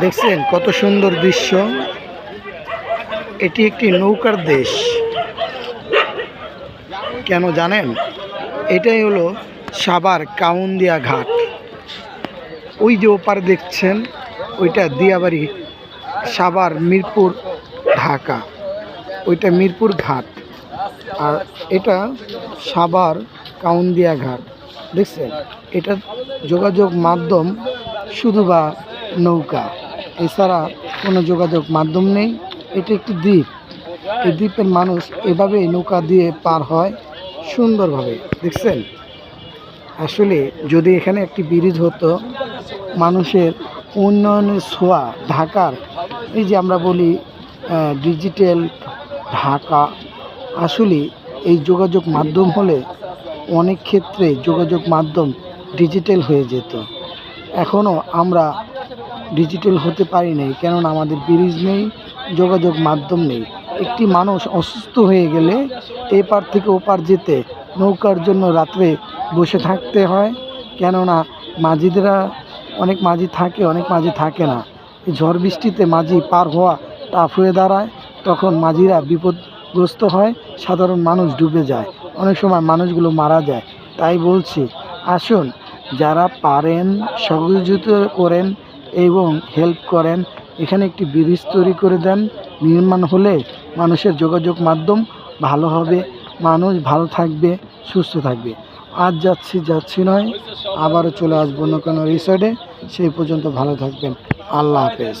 দেখছেন কত সুন্দর দৃশ্য। এটি একটি নৌকার দেশ। কেন জানেন? এটাই হলো সাবার কাউন্দিয়া ঘাট। ওই যে ওপার দেখছেন, ওইটা দিয়াবাড়ি সাবার মিরপুর, ঢাকা। ওইটা মিরপুর ঘাট। আর এটা সাবার কাউন্দিয়া ঘাট। দেখছেন? এটা যোগাযোগ মাধ্যম শুধু বা নৌকা। এছাড়া কোনো যোগাযোগ মাধ্যম নেই। এটি একটি দ্বীপ। এই দ্বীপের মানুষ এভাবেই নৌকা দিয়ে পার হয় সুন্দরভাবে। দেখছেন? আসলে যদি এখানে একটি ব্রিজ হতো, মানুষের উন্নয়নের ছোঁয়া ঢাকার, এই যে আমরা বলি ডিজিটাল ঢাকা, আসলে এই যোগাযোগ মাধ্যম হলে অনেক ক্ষেত্রে যোগাযোগ মাধ্যম ডিজিটাল হয়ে যেত। এখনও আমরা ডিজিটাল হতে পারি নাই, কেননা আমাদের ব্রিজ নেই, যোগাযোগ মাধ্যম নেই। একটি মানুষ অসুস্থ হয়ে গেলে এপার থেকে ওপার যেতে নৌকার জন্য রাত্রে বসে থাকতে হয়, কেননা মাঝিদেরা, অনেক মাঝি থাকে, অনেক মাঝি থাকে না। ঝড় বৃষ্টিতে মাঝি পার হওয়া টাফ হয়ে দাঁড়ায়, তখন মাঝিরা বিপদগ্রস্ত হয়, সাধারণ মানুষ ডুবে যায়, অনেক সময় মানুষগুলো মারা যায়। তাই বলছি, আসুন, যারা পারেন, সহযোগিতা করেন এবং হেল্প করেন। এখানে একটি ব্রিজ তৈরি করে দেন। নির্মাণ হলে মানুষের যোগাযোগ মাধ্যম ভালো হবে। মানুষ ভালো থাকবে, সুস্থ থাকবে। আজ যাচ্ছি যাচ্ছি নয়, আবারও চলে আসব অন্য কোনো রিসর্টে সেই পর্যন্ত ভালো থাকবেন। আল্লাহ হাফেজ।